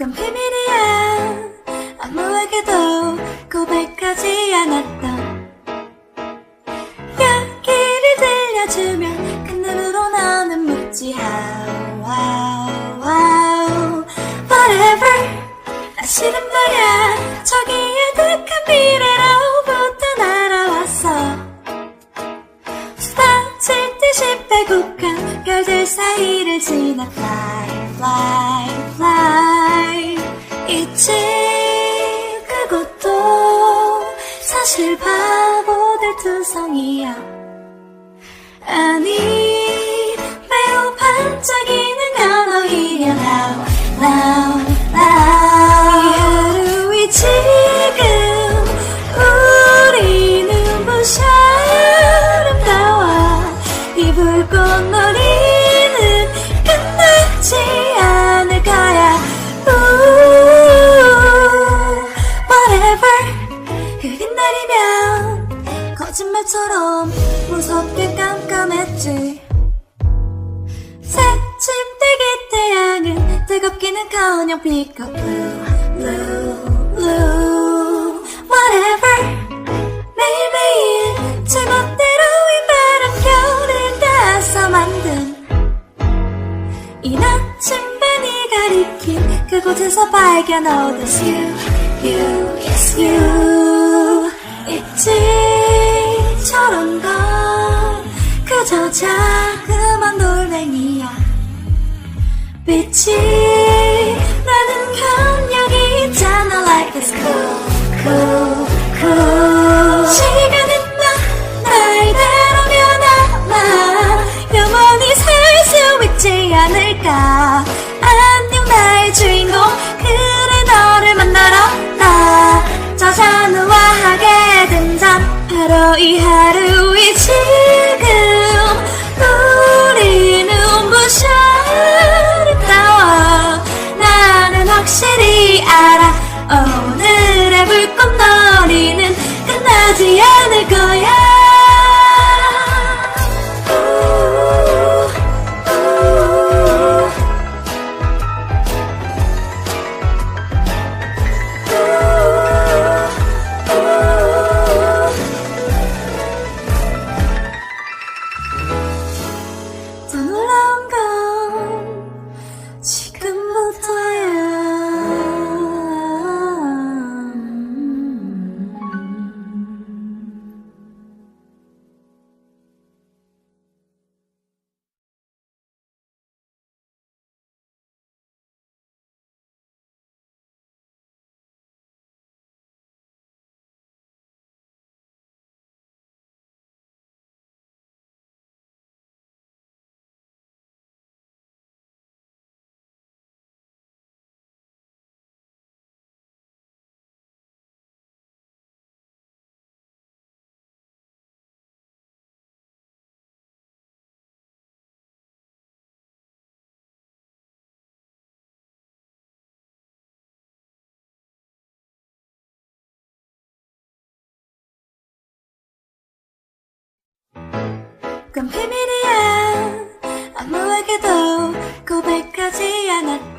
그건 비밀이야. 아무에게도 고백하지 않았던 여기를 들려주면 큰 눈으로 나는 묻지 how, how, how whatever. 나 싫은 말야. 저기 아득한 미래로부터 날아왔어 수다칠 듯이 빼곡한 별들 사이를 지나 fly fly fly 있지 그것도 사실 바보들 투성이야. 아니 거짓말처럼 무섭게 깜깜했지. 새침 뜨기 태양은 뜨겁기는 커녕 빛과 blue blue blue whatever. 매일매일 제멋대로 이 바람결을 닿아서 만든 이 나 침반이 가리킨 그곳에서 발견 얻은 you, you, yes you. 있지 저런 건 그저 자그만 돌멩이야. 빛이 나는 건 알아. 오늘의 불꽃놀이는 끝나지 않을 그건 비밀이야. 아무에게도 고백하지 않았던